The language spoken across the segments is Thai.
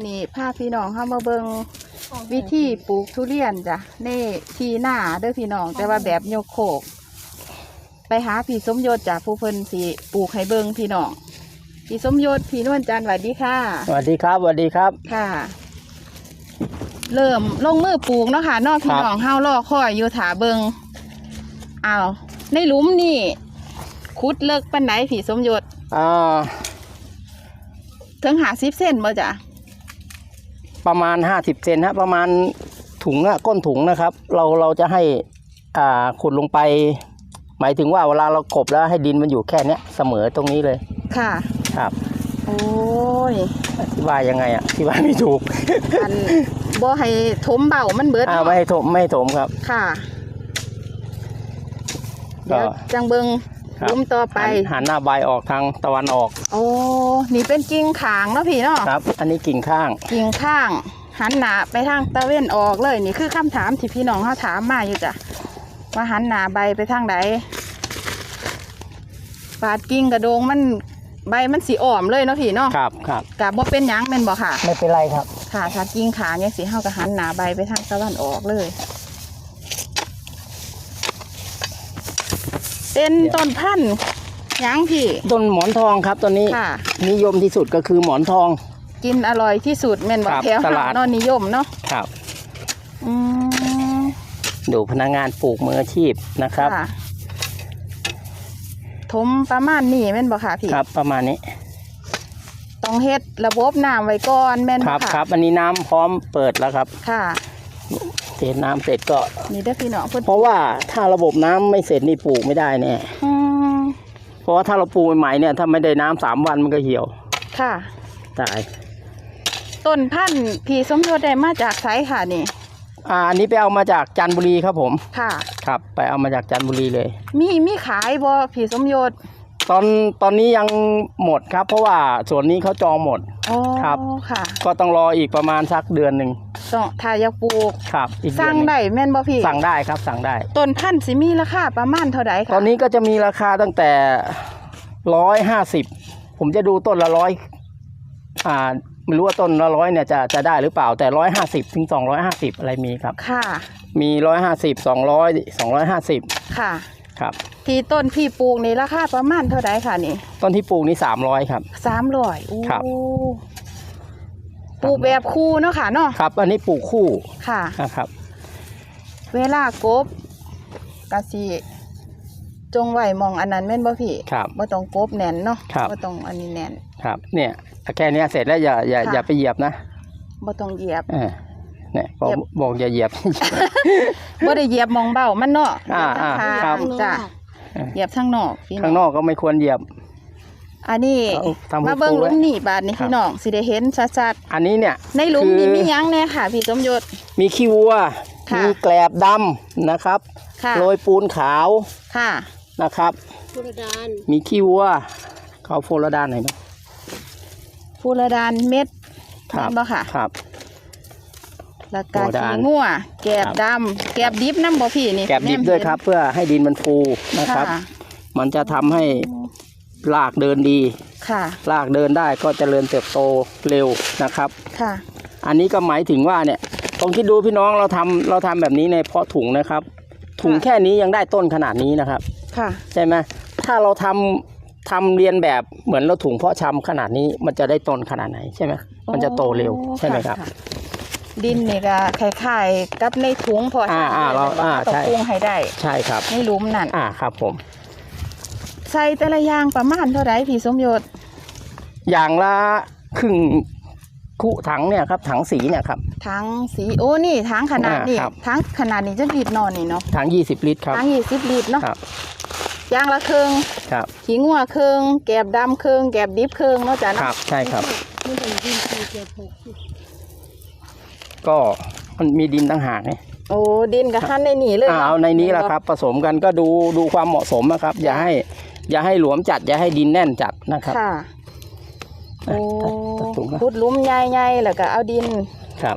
นี่พาพี่น้องเข้ามาเบิงวิธีปลูกทุเรียนจ้ะในทีหน้าเด้อพี่น้องแต่ว่าแบบโยกโคกไปหาพี่สมยศจากผู้เพิ่นสิปลูกให้เบิงพี่น้องพี่สมยศพี่นวลจันทร์สวัสดีค่ะ สวัสดีครับสวัสดีครับ ค่ะ เริ่มลงมือปลูกเนาะค่ะเนอกพี่น้องเฮารอคอยอยู่ถาเบิงอ้าวในหลุมนี่คุดเลิกปันไหนพี่สมยศอ่าถึงหาสิบเส้นบ่จ้ะ ประมาณห้าสิบเซนฮะประมาณถุงอะก้นถุงนะครับ เราเราจะให้อ่าขุดลงไป หมายถึงว่าเวลาเรากบแล้วให้ดินมันอยู่แค่เนี้ยเสมอตรงนี้เลยค่ะ ครับโอ้ยอธิบายยังไงอะอธิบายไม่ถูกอันบ่ให้ถมเบามันเบิดอ่าไม่ให้ถมไม่ให้ถมครับ ค่ะก็เดี๋ยวจังเบิง ครับหลุมต่อไป หันหันหน้าใบออกทางตะวันออกโอ้นี่เป็นกิ่งขางเนาะพี่เนาะครับ อันนี้กิ่งข้าง กิ่งข้าง หันหน้าไปทางตะเวนออกเลย นี่คือคำถามที่พี่น้องเขาถามมาอยู่จ้ะว่าหันหน้าใบไปทางไหนปาดกิ่งกระโดงมันใบมันสีอ่อมเลยเนาะพี่เนาะครับครับกะบ่เป็นหยังแม่นบ่ค่ะ ไม่เป็นไรครับ ค่ะถ้ากิ่งขางเนี่ยสีเฮาก็หันหน้าใบไปทางตะวันออกเลย เป็นต้นพันธุ์หยังพี่ ต้นหมอนทองครับตัวนี้ ค่ะ นิยมที่สุดก็คือหมอนทอง กินอร่อยที่สุดแม่นบ่ครับแถวตหาลาดเนอนนิยมเนาะครับ อืมดูพนักงานปลูกมืออาชีพนะครับค่ะถมประมาณนี้แม่นบ่ค่ะพี่ครับประมาณนี้ต้องเฮ็ดระบบน้ำไว้ก่อนแม่นคบ่รับค่ะครับอันนี้น้ำพร้อมเปิดแล้วครับ ค่ะ เทน้ำเสร็จก็ นี่เด้อพี่น้องเพิ่นเพราะว่าถ้าระบบน้ำไม่เสร็จนี่ปลูกไม่ได้แน่อืมเพราะว่าถ้าเราปลูกใหม่ๆเนี่ยถ้าไม่ได้น้ำสามวันมันก็เหี่ยวค่ะ ตายต้นพันธุ์พี่สมยศได้มาจากไสค่ะนี่อ่าอันนี้ไปเอามาจากจันทบุรีครับผมค่ะ ครับ ไปเอามาจากจันทบุรีเลย มีมีขายบ่พี่สมยศ ตอนตอนนี้ยังหมดครับ เพราะว่าส่วนนี้เขาจองหมด อ๋อครับ ค่ะก็ต้องรออีกประมาณสักเดือนหนึ่งต้องถ้าอยากปลูก ครับ อีกเดืสั่องนหนึ่งได้แม่นบ่พี่สั่งได้ครับสั่งได้ ต้นพันธุ์สิมีราคาประมาณเท่าใดคะตอนนี้ก็จะมีราคาตั้งแต่ร้อยห้าสิบผมจะดูต้นละร้อยอ่าไม่รู้ว่าต้นละร้อยเนี่ยจะจะได้หรือเปล่าแต่ร้อยห้าสิบถึงสองร้อยห้าสิบอะไรมีครับ ค่ะ มีร้อยห้าสิบสองร้อยสองร้อยห้าสิบค่ะ ครับ ที่ต้นพี่ปลูกนี่ราคาประมาณเท่าใดค่ะนี่ต้นที่ปลูกนี่สามร้อยครับ สามร้อยโอ้ครับ ปลูกแบบคู่เนาะค่ะเนาะครับ อันนี้ปลูกคู่ค่ะ นะครับ เวลากบกะสิจงไหวมองอันนั้นแม่นบ่พี่ครับบ่ต้องกบแน่นเนาะครับ บ่ต้องอันนี้แน่น ครับ เนี่ยแค่เนี้ยเสร็จแล้วอย่าอย่าค่ะ อย่าไปเหยียบนะบ่ต้องเหยียบ เออเนี่ยบอกเหยียบ บอกอย่าเหยียบ บ่ได้เหยียบมองเบ้ามันเนาะอ่าอ่าเหยียบครัทาบงจ้ะ เหยียบทางนอกพี่ข้างนน้องอกก็ไม่ควรเหยียบ อันนี้เอาทำมาเบิ่งคู่หไว้ลุมนี่บาดนี้ครับ พี่น้องสิได้เห็นชัดอันนี้เนี่ยๆในหลุมคือนี่มีหยังแน่ค่ะ พี่สมยศ มีขี้วัว ค่ะ มีแกลบดำนะครับ ค่ะโรยปูนขาวค่ะ นะครับ พุทธดานมีขี้วัวเขาโฟลดานหน่อยนะฟูรดานเม็ดครับแม่นบ่ค่ะ ครับ แล้วก็โบราขี้ณงัวแกบครับดำแกบดิบน้ำบ่พี่นี่แกบดิบด้วยครับ เพื่อให้ดินมันฟูนะครับค่ะมันจะทำให้รากเดินดีค่ะรากเดินได้ก็เจริญเติบโตเร็วนะครับค่ะ อันนี้ก็หมายถึงว่าเนี่ยลองคิดดูพี่น้องเราทำเราทำแบบนี้ในเพาะถุงนะครับ ถุงค่ะแค่นี้ยังได้ต้นขนาดนี้นะครับ ค่ะใช่ไหมถ้าเราทำทำเรียนแบบเหมือนเราถุงเพาะชำขนาดนี้มันจะได้ต้นขนาดไหนใช่ไหมมันจะโตเร็วใช่ไหมครับะ ดินนี่ก็คล้ายๆกับในถุงพออ่าอ่าเราอ่าต้องใช่ปรุงให้ได้ใช่ครับ ในหลุมนั่นอ่าครับผม ใส่แต่ละอย่างประมาณเท่าไหร่พี่สมยศอย่างละครึ่งคุถังเนี่ยครับ ถังสีเนี่ยครับ ทั้งสีโอ้นี่ทั้งขนาดนี้อ่าครับ ทั้งขนาดนี้จะลิตรนอนนี่เนาะถัง20ลิตรครับ ทั้งยี่สิบลิตรเนาะครับ ยางละครึ่งครับ ขี้งัวครึ่งแกบดำครึ่งแกบดิบครึ่งเนาะจ้ะคเนาะรับ ใช่ครับไม่ถึงดินสี่เจ็ดหกสิบ ก็มันมีดินต่างหากไงโอ้ดินกับขั้นในนี่เลยอ่าเอาในนี้แหละครับ ผสมกันก็ดูดูความเหมาะสมนะครับ อย่าให้ อย่าให้หลวมจัด อย่าให้ดินแน่นจัดนะครับค่ะโอ้ตัดถุงนะขุดหลุมใหญ่ๆแล้วก็เอาดินครับ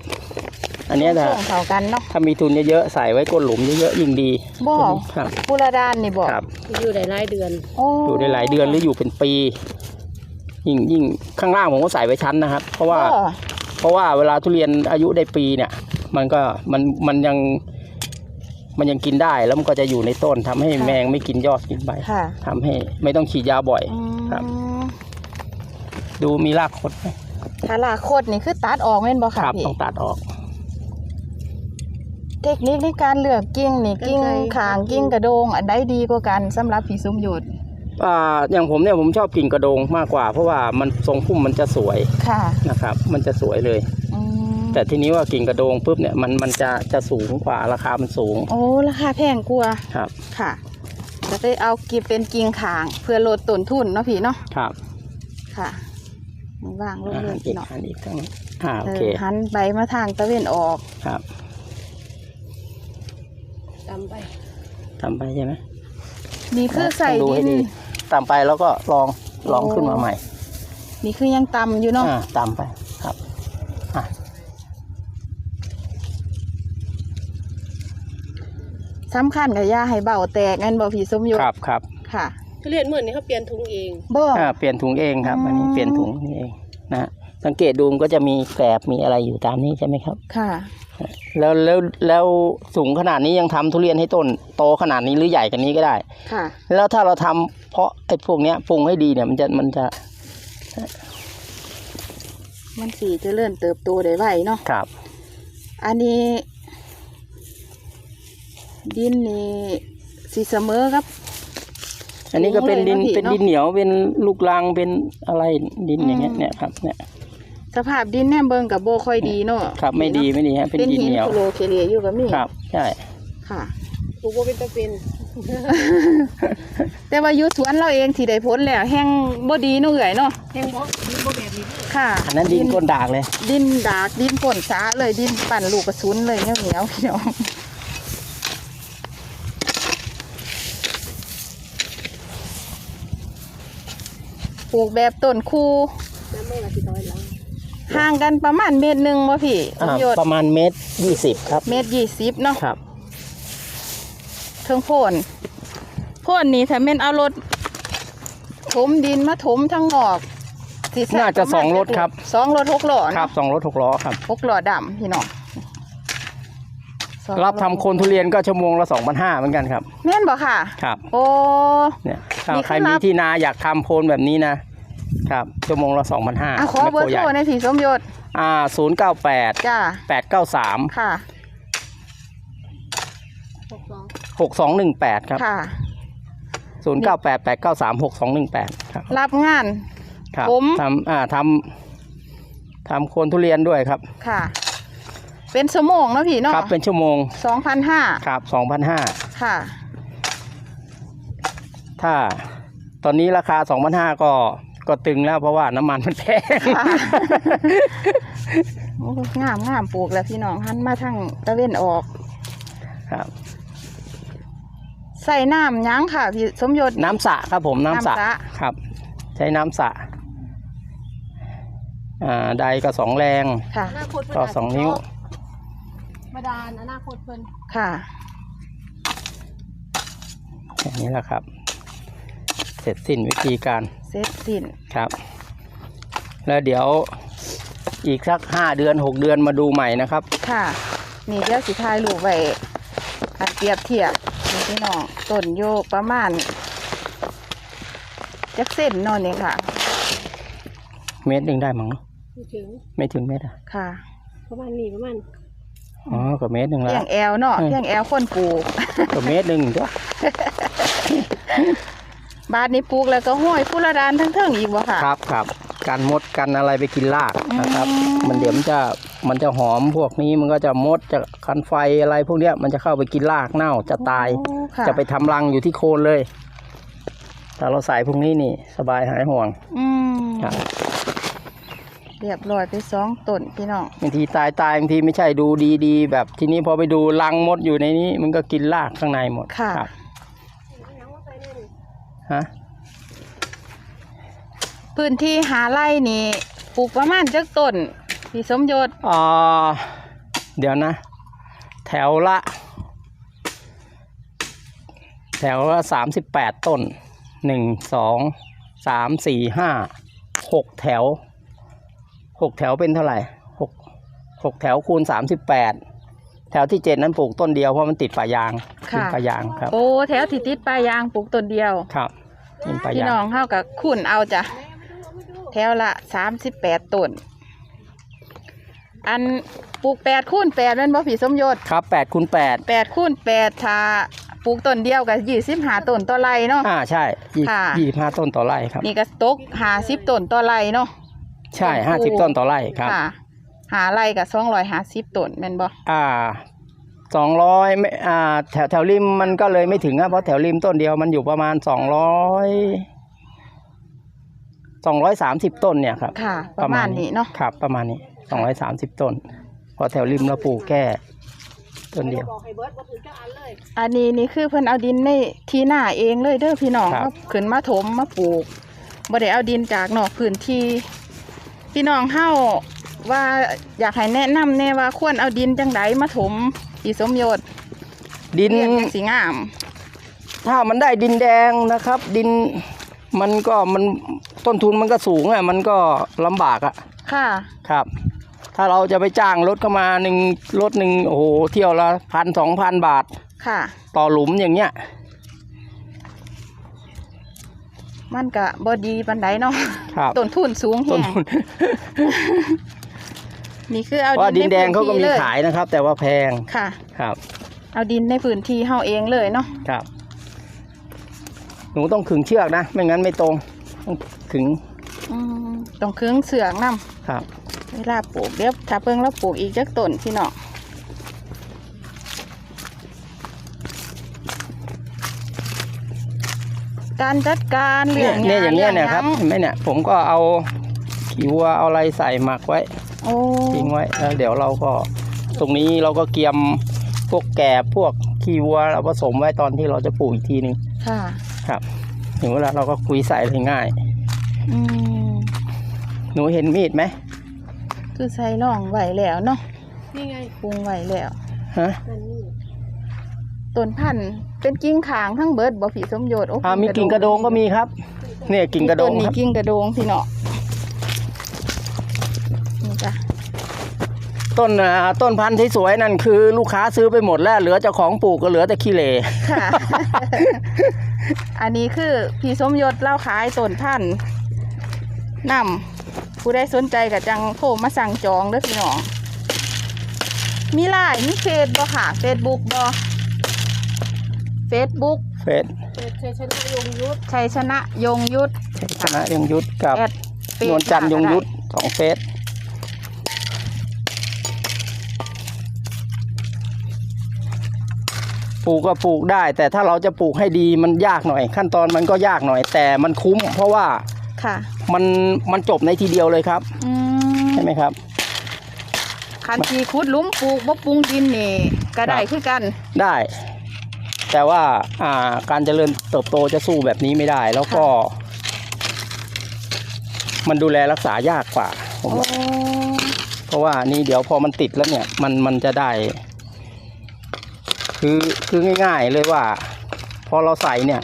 อันเนี้ยถ้าส่งเขากันเนาะถ้ามีทุนเยอะๆใส่ไว้ก้นหลุมเยอะๆยิ่งดีบ่ครับบุรดานนี่บอกครับอยู่ได้หลายเดือนโอ้อยู่ได้หลายเดือนหรืออยู่เป็นปี ยิ่งยิ่งข้างล่างผมก็ใส่ไว้ชั้นนะครับ เพราะว่าบ่พ ราะว่าเวลาทุเรียนอายุได้ปีเนี่ย มันก็มันมันยังมันยังกินได้แล้วมันก็จะอยู่ในต้นทำให้ค่ะแมงไม่กินยอดกินใบค่ะทำให้ไม่ต้องฉีดยาบ่อยอืมครับ ดูมีรากคดไหมถ้าลากโคตรนี่คือตัดออกแม่นบ่คค่ะรับพี่ต้องตัดออก เทคนิคในการเลือกกิ่งนี่กิ่งขางกิ่งกระโดง อันใดดีกว่ากันสำหรับพี่สมหยุด อ่าอย่างผมเนี่ยผมชอบกิ่งกระโดงมากกว่า เพราะว่ามันทรงพุ่มมันจะสวยค่ะนะครับ มันจะสวยเลย อืมแต่ทีนี้ว่ากิ่งกระโดงปุ๊บเนี่ยมันมันจะจะสูงกว่าราคามันสูงโอ้ราคาแพงกว่าครับค่ะจะได้เอากิบเป็นกิ่งขาง เพื่อลดต้นทุนเนาะพี่เนาะครับค่ะวางลงอาเลหารยอีพี่กเนาะอันอีกทั้งนั้นอ่าโอเคเออหันใบมาทางตะเวนออกครับตามไปทำไปใช่ไหม นี่คือใส่ต้องดูดิให้นดี ตามไปแล้วก็ลองลองโอ้ขึ้นมาใหม่ นี่คือยังต่ำอยู่เนาะอ่าตามไปครับอะสำคัญกับยาให้เบาแตกงั้นบ่พี่สมยศครับครับค่ะทุเรียนเหมือนนี่เขาเปลี่ยนถุงเอง บ่ อ่าเปลี่ยนถุงเองครับ อันนี้อืม เปลี่ยนถุงนี่เองนะฮะสังเกตดูมันก็จะมีแกลบมีอะไรอยู่ตามนี้ใช่ไหมครับ ค่ะ แล้วแล้วแล้วสูงขนาดนี้ยังทำทุเรียนให้ต้นโตขนาดนี้หรือใหญ่กว่านี้ก็ได้ ค่ะ แล้วถ้าเราทำ เพราะไอ้พวกเนี้ยปรุงให้ดีเนี่ยมันจะมันจะ มันสีจะเลื่อนเติบโตได้ไวเนาะครับ อันนี้ ดินนี่สีเสมอครับ อันนี้ก็เป็นดินโอ้ยนะพี่เป็นดินเนาะเหนียวเป็นลูกรังเป็นอะไรดินอย่างเงี้ยอืมเนี่ยครับเนี่ยสภาพดินแน่เบิงกับโบค่อยดีเนาะครับ ไม่ดีไม่ดีฮะเป็นเป็นดินหินเหนียวโคโลเคเลียอยู่กับมีครับ ใช่ค่ะ ปลูกว่าเป็นตะเป็น แต่ว่าอยู่สวนเราเองที่ได้ผลแล้วแห้งบ่ดีเนาะเอื่อยเนาะแห้งบ่ดินบ่แบบนี้ค่ะอันนั้นดินก้นดากเลย ดินดากดินป่นสาเลยดินปั่นลูกกระสุนเลยเหนียวเหนียวๆพี่น้องปลูกแบบต้นคู่น้ำไม่ละสิร้อยหลังห่างกันประมาณเมตรหนึ่งวะพี่สอ่ามยศประมาณเมตรยี่สิบครับ เมตรยี่สิบเนาะครับ เทิงโพนโพนนี่ถ้าเม่นเอารถถมดินมาถมทั้งนอกสิใส่น่าจะปมณสองรถครับ สองรถหกล้อครัเนาะบสองรถหกล้อครับ หกล้อดำพี่น้องสองรับทำโคนทุเรียนก็ชั่วโมงละสองพันห้าเหมือนกันครับ แม่นบ่ค่ะ ครับ โอ้ เนี่ยถ้านี่คือใครมีรับที่นาอยากทำโคนแบบนี้นะ ครับ ชั่วโมงละสองพันห้าอะขอเบอร์โทรในอยพี่สมยศอ่าศูนย์เก้าแปดจ้าแปดเก้าสามค่ะ หกสอง หกสองหนึ่งแปดครับค่ะ ศูนย์เก้าแปดแปดเก้าสามหกสองหนึ่งแปดครับรับงาน ครับผม ทำอ่าทำทำโคนทุเรียนด้วยครับ ค่ะ เป็นสมงเนาะพี่เนาะครับเป็นชั่วโมงสองพันห้าครับสองพันห้าค่ะ ถ้าตอนนี้ราคาสองพันห้าก็ก็ตึงแล้วเพราะว่าน้ำมันมันแพง ค่ะ โอ้งามงามปลูกแล้วพี่น้องหันมาทางตะเวนออก ครับ ใส่น้ำหยั้งค่ะพี่สมยศ น้ำสระครับผมน้ำสระน้ำสระ ครับ ใช้น้ำสระอ่าใดก็สองแรง ค่ะอนาคตเพิ่นก็อาจสองนิ้วมาดานอนาคตเพิ่นค่ะ อย่างนี้แหละครับ เสร็จสิ้นวิธีการเสร็จสิ้นครับ แล้วเดี๋ยวอีกสักห้าเดือนหกเดือนมาดูใหม่นะครับ ค่ะ นี่เดี๋ยวสิทายรูปไว้อันเปรียบเทียบ นี่พี่น้องต้นโยกประมาณจักเส้นเนอนนี่ค่ะ เมตรหนึ่งได้มั้งไม่ถึงไม่ถึงเมตรอะค่ะประมาณนี้ประมาณอ๋อก็เมตรหนึ่งเพีแล้ยวงแอลเนาะอืมเพียงแอลคนปลูกก็เมตรหนึ่งเด้อบาทนี้ปลูกแล้วก็ห้อยผู้ละดานทั้งเทิงอีกบ่ค่ะครับครับการมดกันอะไรไปกินรากนะครับอืมมันเดี๋ยวมันจะ มันจะหอมพวกนี้มันก็จะมดจะคันไฟอะไรพวกเนี้ยมันจะเข้าไปกินรากเน่าจะตาย โอ้ค่จะไปทำรังอยู่ที่โคนเลยถ้าเราใส่พวกนี้นี่ สบายหายห่วงอืมครับเรียบร้อยไปสองต้นพี่น้องบางทีตายตายบางทีไม่ใช่ดูดีๆ แบบทีนี้พอไปดูรังมดอยู่ในนี้ มันก็กินรากข้างในหมดค่ะ รับยังว่าไปแน่นี่ฮะพื้นที่หาไร่นี่ปลูกประมาณจักต้น พี่สมยศอ่าเดี๋ยวนะ แถวละ แถวละสามสิบแปดต้นหนึ่งสองสามสี่ห้าหกแถวหกแถวเป็นเท่าไหร่หกหกแถวคูณสามสิบแปดแถวที่เจ็ดนั้นปลูกต้นเดียวเพราะมันติดป่ายางติดค่ะป่ายางครับ โอ้แถวที่ติดปลายยางปลูกต้นเดียวครับติดป่าพี่ยางน้องเฮากับขุนเอาจ้ะแถวละสามสิบแปดต้น อันปลูกแปดคูณแปดแม่นบ่ผีสมยศครับแปดคูณแปดแปดคูณแปดถ้าปลูกต้นเดียวกับยี่สิบหาต้นต่อไร่เนาะ อ่าใช่ยี่ค่ะ ยี่สิบห้าต้นต่อไร่ครับ นี่ก็ตกหาสิบต้นต่อไร่เนาะ ใช่ต้ห้านคู สิบต้นต่อไร่ครับ ค่ะหาไร่กับสองร้อยหาสิบต้นแม่นบ่อ่าสองร้อยไม่อ่าแถวแถวริมมันก็เลยไม่ถึงอะเพราะแถวริมต้นเดียวมันอยู่ประมาณสองร้อยสองร้อยสามสิบต้นเนี่ยครับค่ะ ประมาณนี้เนาะ ครับ ประมาณนี้ สองร้อยสามสิบต้นเพอแถวริมเราปลูกแค่ต้นเดียว บอกให้เบิร์ดบ่ถือเจ้าอันเลยอันนี้นี่คือเพิ่นเอาดินในที่หน้าเองเลยเด้อพี่น้องครับ เอาขึ้นมาถมมาปลูกบ่ได้เอาดินจากนอกพื้นที่พี่น้องเฮาว่าอยากให้แนะนำแน่ว่าควรเอาดินจังไดมาถมอีสมยศดิน เรียนจังสิงามถ้ามันได้ดินแดงนะครับ ดินมันก็มันต้นทุนมันก็สูงอะมันก็ลำบากอะค่ะ ครับ ถ้าเราจะไปจ้างรถเข้ามาหนึ่งรถหนึ่งโอ้โหเที่ยวละพันสองพันบาท ค่ะ ต่อหลุมอย่างเงี้ย มันก็บ่ดีปานใดเนาะครับต้นทุนสูงแฮต้นงทุนนี่คือเอาว่าดิดินนแดในงเขาก็พื้นมีที่เลยขายนะครับ แต่ว่าแพงค่ะ ครับ เอาดินในพื้นที่เฮาเองเลยเนาะครับ หนูต้องขึงเชือกนะ ไม่งั้นไม่ตรงต้องขึงอืมต้องเครื่องเสือกนํครับ เวลาปลูกเดี๋ยวถ้าเพิ่งเราปลูกอีกจักต้นพี่น้องการจัดการเรื่เนี่อยงเนี่ยอย่างเงี้ยเนี่ยรื่ครับหเห็นไหมเนี่ยผมก็เอาขี้วัวเอาอะไรใส่หมักไว้โอ้ทิ้งไว้แล้วเดี๋ยวเราก็ ตรงนี้เราก็เกียมพวกแกบพวกขี้วัวเราผสมไว้ตอนที่เราจะปลูกอีกทีหนึงค่ะ ครับถึงเวลาเราก็คุยใส่เลยง่ายอืมหนูเห็นมีดไหม คือใส่ร่องไหวแล้วเนาะนี่ไงปรุงไหวแล้วฮะนั่นนี่ต้นพันธุ์เป็นกิ่งขางทั้งเบิดบ่ผีสมโยชน์โอ้อ่ามีกิ่งกระโดงก็มีครับ เนี่ยกิ่งกระโดงต้นคนี้รับกิ่งกระโดงพี่เนาะนี่จ้ะต้นอ่าต้นพันธุ์ที่สวยนั่นคือลูกค้าซื้อไปหมดแล้ว เหลือเจ้าของปลูกก็เหลือแต่ขี้เหร่ค่ะ อันนี้คือพี่สมยศเล่าขายต้นพันธุ์นำ ผู้ใดสนใจกับจังโทรมาสั่งจองเด้อพี่น้อง มีไลน์มีเฟซบ่ค่ะเฟซบุ๊กบ่เฟซบุ๊กเฟสเปิดชัยชนะยงยุทธชัยชนะยงยุทธชนะยงยุทธกับแอดเฟซนวลจันทร์ยงยุทธสองเฟสปลูกก็ปลูกได้ แต่ถ้าเราจะปลูกให้ดีมันยากหน่อย ขั้นตอนมันก็ยากหน่อยแต่มันคุ้ม เพราะว่าค่ะ มันมันจบในทีเดียวเลยครับอืมใช่ไหมครับ คันทีคุดหลุมปลูกบ่ปรุงดินนี่ก็ได้ครับคือกัน ได้ แต่ว่าอ่าการเจริญเติบโตจะสู้แบบนี้ไม่ได้ แล้วก็ มันดูแลรักษายากกว่าผมโอ้ว่าเพราะว่านี่เดี๋ยวพอมันติดแล้วเนี่ย มันมันจะได้ คือคือง่าย ๆ เลยว่า พอเราใส่เนี่ย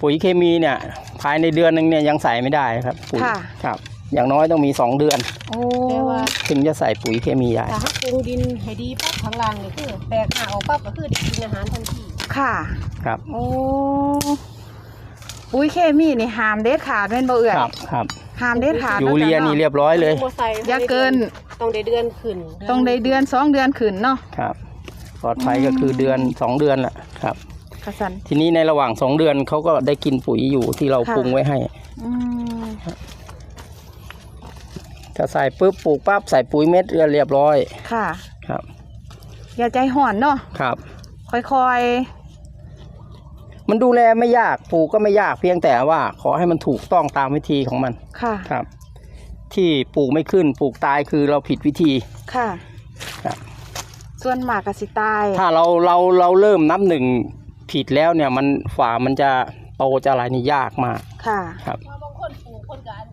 ปุ๋ยเคมีเนี่ย ภายในเดือนหนึ่งเนี่ยยังใส่ไม่ได้ครับปุ๋ยค่ะ ครับ อย่างน้อยต้องมีสองเดือน โอ้แต่ว่าถึงจะใส่ปุ๋ยเคมีได้ถ้าหักปรุงดินให้ดีปั๊บข้างล่างนี่คือแตกหาออกปั๊บก็คือได้กินอาหารทันทีค่ะ ครับ โอ้ปุ๋ยเคมีนี่ห้ามเด็ดขาดแม่นบ่เอื่อยครับครับห้ามเด็ดขาดยูเรียนี่เรียบร้อยเลยบ่ใส่อย่าเกินต้องได้เดือนขึ้นต้องได้เดือนสองเดือนขึ้นเนาะ ครับ ปลอดภัยก็คือเดือนสองเดือนแหละครับ ขสัน ทีนี้ในระหว่างสองเดือนเขาก็ได้กินปุ๋ยอยู่ที่เราค่ะ ปรุงไว้ให้ อืมถ้าใส่ปุ๊บปลูกปั๊บใส่ปุ๋ยเม็ดเรียบร้อยค่ะ ครับ อย่าใจห่อนเนาะครับ ค่อยมันดูแลไม่ยากปลูกก็ไม่ยากเพียงแต่ว่า ขอให้มันถูกต้องตามวิธีของมันๆ ค่ะ ครับ ที่ปลูกไม่ขึ้นปลูกตายคือเราผิดวิธี ค่ะ ครับ ส่วนหมากกับสิตาย ถ้าเราเราเราเริ่มนับหนึ่ง ผิดแล้วเนี่ยมันฝ่ามันจะโตจะอะไรนี่ยากมากค่ะ ครับว่าบางคนปลูกคนกัน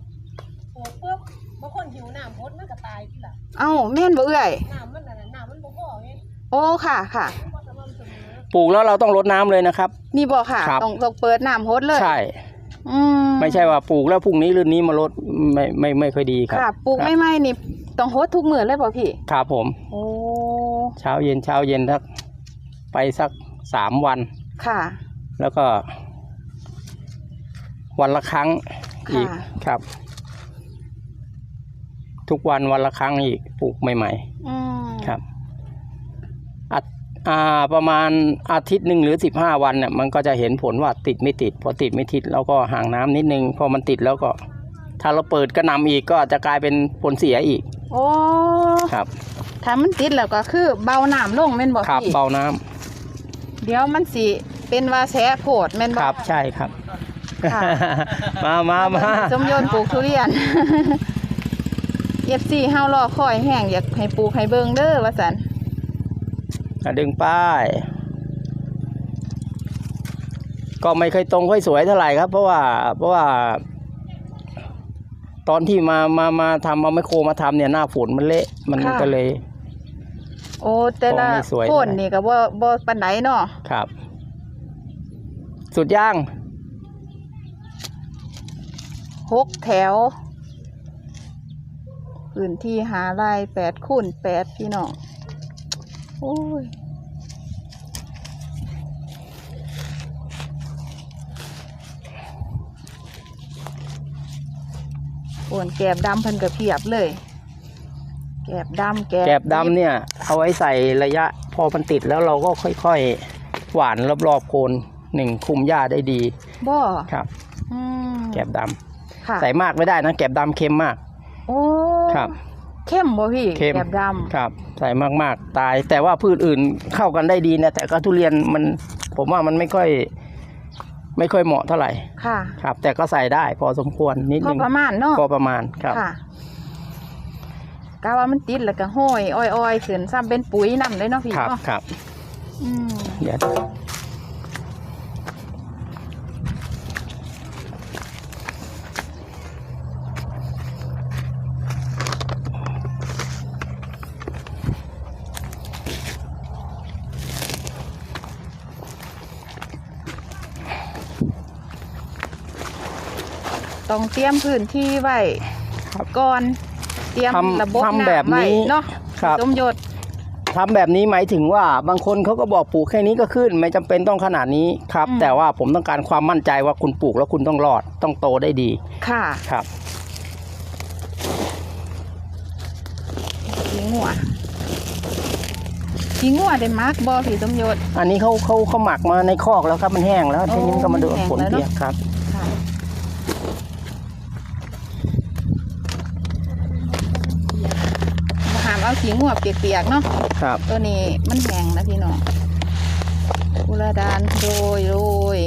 ปลูกปุ๊บบางคนหิวน้ำพดมันก็ตายที่ละเอ้าแม่นบ่เอื่อยน้ำมันน่ะน้ำมันบ่พอไงโอ้ค่ะค่ะ มันบ่สม่ำเสมอปลูกแล้วเราต้องรดน้ำเลยนะครับ นี่บอกค่ะครับ ต้องต้องเปิดน้ำโฮดเลยใช่ อืมไม่ใช่ว่าปลูกแล้วพรุ่งนี้รืนนี้มาลดไม่ไม่ไม่ค่อยดีครับค่ะปลูกครับไม่ไม่นี่ต้องโฮดทุกมื้อเลยบ่พี่ ครับผม โอ้ เช้าเย็นเช้าเย็นสักไปสักสามวัน ค่ะ แล้วก็ วันละครั้งอีกค่ะ ครับ ทุกวันวันละครั้งอีกปลูกใหม่อืมๆ ครับอัดอ่าประมาณอาทิตย์หนึ่งหรือสิบห้าวันเนี่ยมันก็จะเห็นผลว่าติดไม่ติด พอติดไม่ติดเราก็ห่างน้ำนิดนึง พอมันติดแล้วก็ ถ้าเราเปิดกระหนำอีกก็จะกลายเป็นผลเสียอีกโอ้ครับ ถ้ามันติดแล้วก็คือเบาน้ำลงแม่นบ่ครับพี่เบาน้ำ เดี๋ยวมันสิเป็นว่าแสโพดแม่นบ่ ครับใช่ครับ ค่ะ มามามาสมยนต์ปลูกทุเรียน FC เฮารอคอยแห้งอยากให้ปลูกให้เบิ่งเด้อว่าซั่นอะดึงป้าย ก็ไม่เคยตรงค่อยสวยเท่าไหร่ครับ เพราะว่าเพราะว่า ตอนที่มามามาทำเอาไมโครมาทำเนี่ยหน้าฝนมันเละมันก็เลย โอ้แต่ละคงไม่สวย โคนนี่ก็บ่บ่ปานใดเนาะครับ สุดย่างหกแถวพื้นที่หาลายแปดคูณแปดพี่น้องโอ้ยโอนแกบดำเพันกระเพียบเลย แกบดำแกบแกบดำเนี่ย เอาไว้ใส่ระยะพอมันติดแล้วเราก็ค่อยๆ หวานรอบๆโคนหนึ่งคุมหญ้าได้ดีบ่ครับอืมแกบดำค่ะใส่มากไม่ได้นะแกบดำเค็มมากโอ้ครับ เข้มบ่พี่เข้มแกบดำครับ ใส่มากๆตาย แต่ว่าพืชอื่นเข้ากันได้ดีนะแต่ก็ทุเรียนมันผมว่ามันไม่ค่อย ไม่ค่อยเหมาะเท่าไหร่ค่ะ ครับ แต่ก็ใส่ได้พอสมควรนิดพอนึงประมาณเนาะพอประมาณครับ ค่ะ กะว่ามันติดแล้วก็ห้อยอ้อยๆขึ้นซ้ำเป็นปุ๋ยนำเลยเนาะพี่ครับเนาะครับอืมเดี๋ยวต้องเตรียมพื้นที่ไว้ก่อนเต รียมทำระบบทำแบบน้ำไว้นี้เนาะครับ สมยศทำแบบนี้หมายถึงว่าบางคนเขาก็บอกปลูกแค่นี้ก็ขึ้น ไม่จำเป็นต้องขนาดนี้ครับ แต่ว่าผมต้องการความมั่นใจว่าคุณปลูกแล้วคุณต้องรอดต้องโตได้ดีค่ะครับ ขี้งัวขี้งัวได้มักบ่พี่สมยศ อันนี้เขาเขาเขาหมักมาในคอกแล้วครับมันแห้งแล้วโอ้ทีนี้มันก็มาโดนแห้งฝนแล้วเนอะเปียกครับ ค่ะบ่ห้าม เอาขี้งัวเปียกๆเนาะครับ ตัวนี้มันแห้งนะพี่น้องกุระดานโรยโรย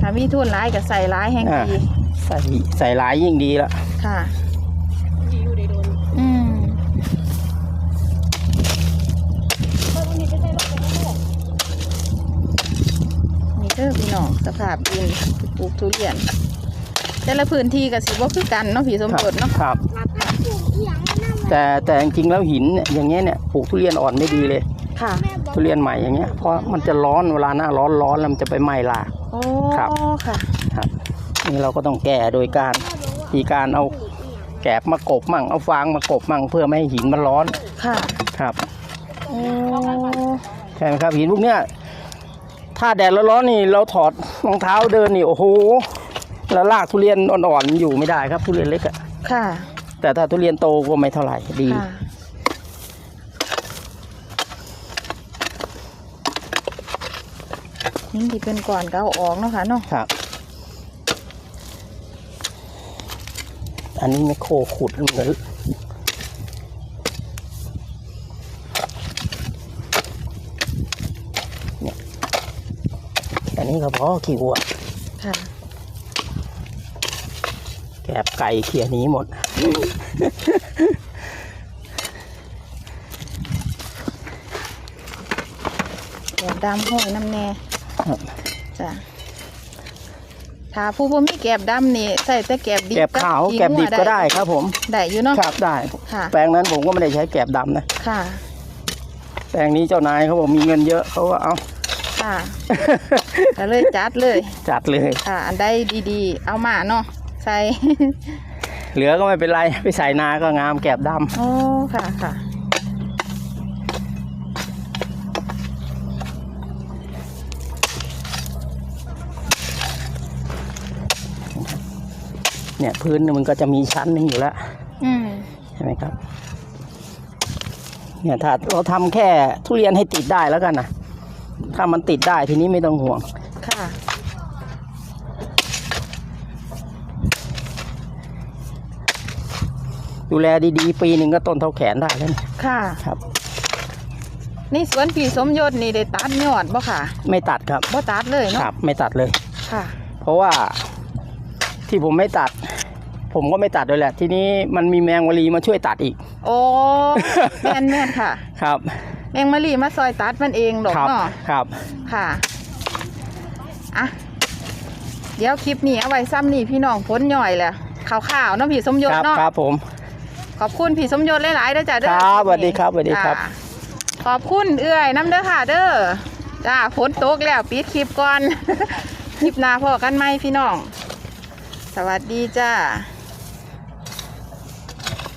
ถ้ามีทุนร้ายก็ใส่ร้ายแห้งอ่าดี ใส่ใส่หลายยิ่งดีละค่ะอยู่ในโดนอืมเพิ่นวันนี้จะใช้รถไปข้างนอกนี่คือพี่น้องสภาพดินปลูกทุเรียนแต่ละพื้นที่ก็สิบ่คือกันเนาะพี่สมบูรณ์เนาะครับรับรับ แต่แต่จริงๆแล้วหินเนี่ยอย่างเงี้ยเนี่ยปลูกทุเรียนอ่อนไม่ดีเลย ค่ะทุเรียนใหม่อย่างเงี้ยเพราะมันจะร้อนเวลาหน้าร้อนร้อนแล้วมันจะไปไหม้ราก โอ้ครับ ค่ะ ครับนี่เราก็ต้องแก้โดยการมีการเอาแกบมากบมั่งเอาฟางมากบมั่งเพื่อไม่ให้หินมันร้อนค่ะครับโอ้ใช่ไหมครับหินพวกเนี้ยถ้าแดดร้อนๆนี่เราถอดรองเท้าเดินนี่โอ้โหแล้วลากทุเรียนอ่อนๆอยู่ไม่ได้ครับทุเรียนเล็กอะค่ะ แต่ถ้าทุเรียนโตก็ไม่เท่าไหร่ดี ค่ะนี่ที่เป็นก่อนก็เอาออกเนาะค่ะเนาะครับ อันนี้ไม่โคขุดเหมือนเนี่ยอันนี้ก็พอขี้วัว ค่ะ แกบไก่เขี่ยหนี้หมด แกบดำห้อยน้ำแน่ครับจ้ะถ้าผู้บ่มีแกบดำนี่ใส่แต่แกบดิบแกบขาวขี้แกบดิบงัวก็ได้ครับผม ได้อยู่เนาะครับได้ค่ะแปลงนั้นผมก็ไม่ได้ใช้แกบดำนะค่ะ แปลงนี้เจ้านายเขาบอกมีเงินเยอะเขาก็เอาค่ะก็เลยจัดเลย จัดเลยค่ะอันใดดีๆ เอามาเนาะใส่ เหลือก็ไม่เป็นไรไปใส่นาก็งามแกบดำโอ้ค่ะค่ะเนี่ยพื้นมันก็จะมีชั้นหนึงอยู่แล้วอืมใช่ไหมครับ เนี่ยถ้าเราทำแค่ทุเรียนให้ติดได้แล้วกันนะถ้ามันติดได้ทีนี้ไม่ต้องห่วง ค่ะ ดูแลดีๆ ปีหนึ่งก็ต้นเท่าแขนได้แล้วนี่ค่ะ ครับนี่สวนพี่สมยศนี่ได้ตัดยอดบ่ค่ะไม่ตัดครับบ่ตัดเลยคเนาะรับ ไม่ตัดเลย ค่ะ เพราะว่าที่ผมไม่ตัด ผมก็ไม่ตัดด้วยแหละ ทีนี้มันมีแมงวลีมาช่วยตัดอีก โอ้แม่นแม่นค่ะ ครับ แมงมะลีมาซอยตัดมันเองหรอกครัเนาะครับ ค่ะอะเดี๋ยวคลิปนี้เอาไว้ซ้ำนี่พี่น้องพ้นย่อยแหละข่าวๆเนาะพี่สมยศครับเนาะ ครับผม ขอบคุณพี่สมยศหลายๆเด้อจ้าเด้อครับสวัสดีครับสวัสดีครับ จ้าขอบคุณเอื้อยน้ำเด้อค่ะเด้อจ้าฝนตกแล้วปิดคลิปก่อน คลิปหน้าพอกันไหมพี่น้อง สวัสดีจ้า